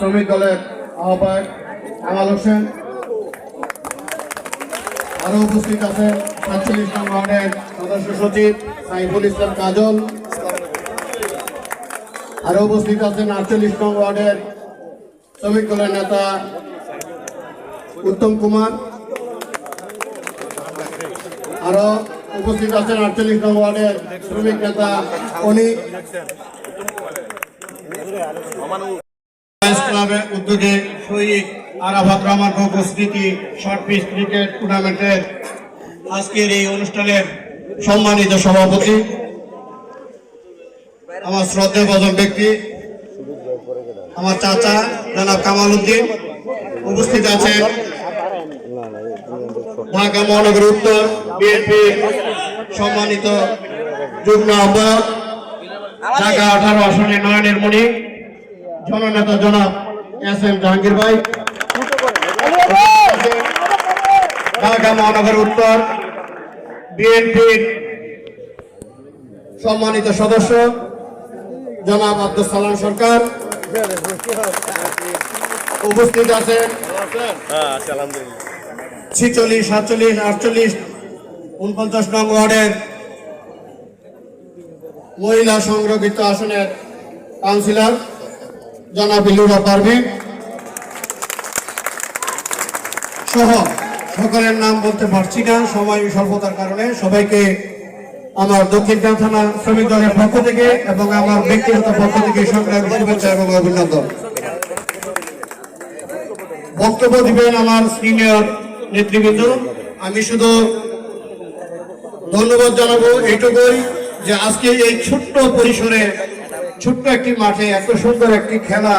শ্রমিক দলের আহ্বায়ক কামাল হোসেন। আরও উপস্থিত আছেন সাতচল্লিশ নং ওয়ার্ডের সদস্য সচিব সাইফুল ইসলাম কাজল। আরও উপস্থিত আছেন আটচল্লিশ নং ওয়ার্ডের শ্রমিক দলের নেতা উত্তম কুমার। আরও উপস্থিত আছেন আটচল্লিশ নং ওয়ার্ডের শ্রমিক নেতা অনিক। ক্লাবের উদ্যোগে শহীদ আরাফাত রহমান উপস্থিতি শর্ট পিচ ক্রিকেট টুর্নামেন্টের আজকের এই অনুষ্ঠানের সম্মানিত সভাপতি, আমার শ্রদ্ধেয় ভজন ব্যক্তি, আমার চাচা জনাব কামাল উদ্দিন উপস্থিত আছেন। ঢাকা মহানগর উত্তর বিএনপি সম্মানিত যুগ্ম আহ্বায়ক, ঢাকা আঠারো আসনে নয়নের মণি। জননেতা জনাব এস এম জাহাঙ্গীর ভাই। ঢাকা মহানগর উত্তর বিএনপির সম্মানিত সদস্য জনাব আব্দুল সালাম সরকার। উপস্থিত আছেন ছিচল্লিশ, সাতচল্লিশ, আটচল্লিশ, উনপঞ্চাশ নং ওয়ার্ডের মহিলা সংরক্ষিত আসনের কাউন্সিলর। জনাব সহ সকলের নাম বলতে পারছি না, সময় স্বল্পতার কারণে। সবাইকে আমার দক্ষিণখান থানা শ্রমিক দলের পক্ষ থেকে এবং আমার ব্যক্তিগত পক্ষ থেকে শুভেচ্ছা এবং অভিনন্দন। বক্তব্য দিবেন আমার সিনিয়র নেতৃবৃন্দ। আমি শুধু ধন্যবাদ জানাব এইটুকুই যে আজকে এই ছোট্ট পরিসরে ছোট্ট একটি মাঠে এত সুন্দর একটি খেলা।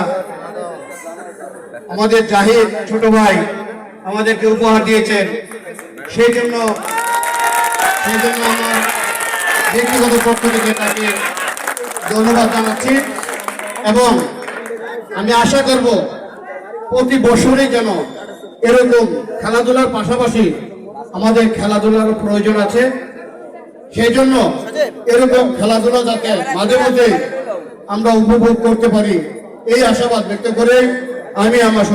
আমাদের জাহিদ ছোট ভাই আমাদেরকে উপহার দিয়েছেন। সেই জন্য সেই জন্য আমার ব্যক্তিগত পক্ষ থেকে তাকে ধন্যবাদ জানাচ্ছি। এবং আমি আশা করব প্রতি বছরই যেন এরকম খেলাধুলার পাশাপাশি আমাদের খেলাধুলারও প্রয়োজন আছে। সেই জন্য এরকম খেলাধুলা যাতে মাঝে মাঝে আমরা উপভোগ করতে পারি। এই আশাবাদ ব্যক্ত করে আমি আমার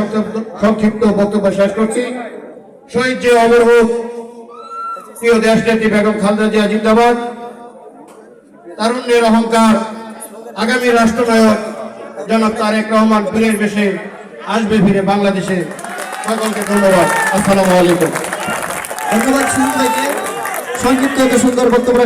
সংক্ষিপ্ত- বক্তব্য শেষ করছি। শহীদ যে অমর প্রিয় দেশ নেত্রী বেগম খালেদা জিয়া জিন্দাবাদ। তারুণ্যের অহংকার, আগামী রাষ্ট্রনায়ক জনাব তারেক রহমান ফিরে বেশে আসবে ফিরে বাংলাদেশে। সকলকে ধন্যবাদ। আসসালামু আলাইকুম। ধন্যবাদ সংক্ষিপ্ত সুন্দর বক্তব্য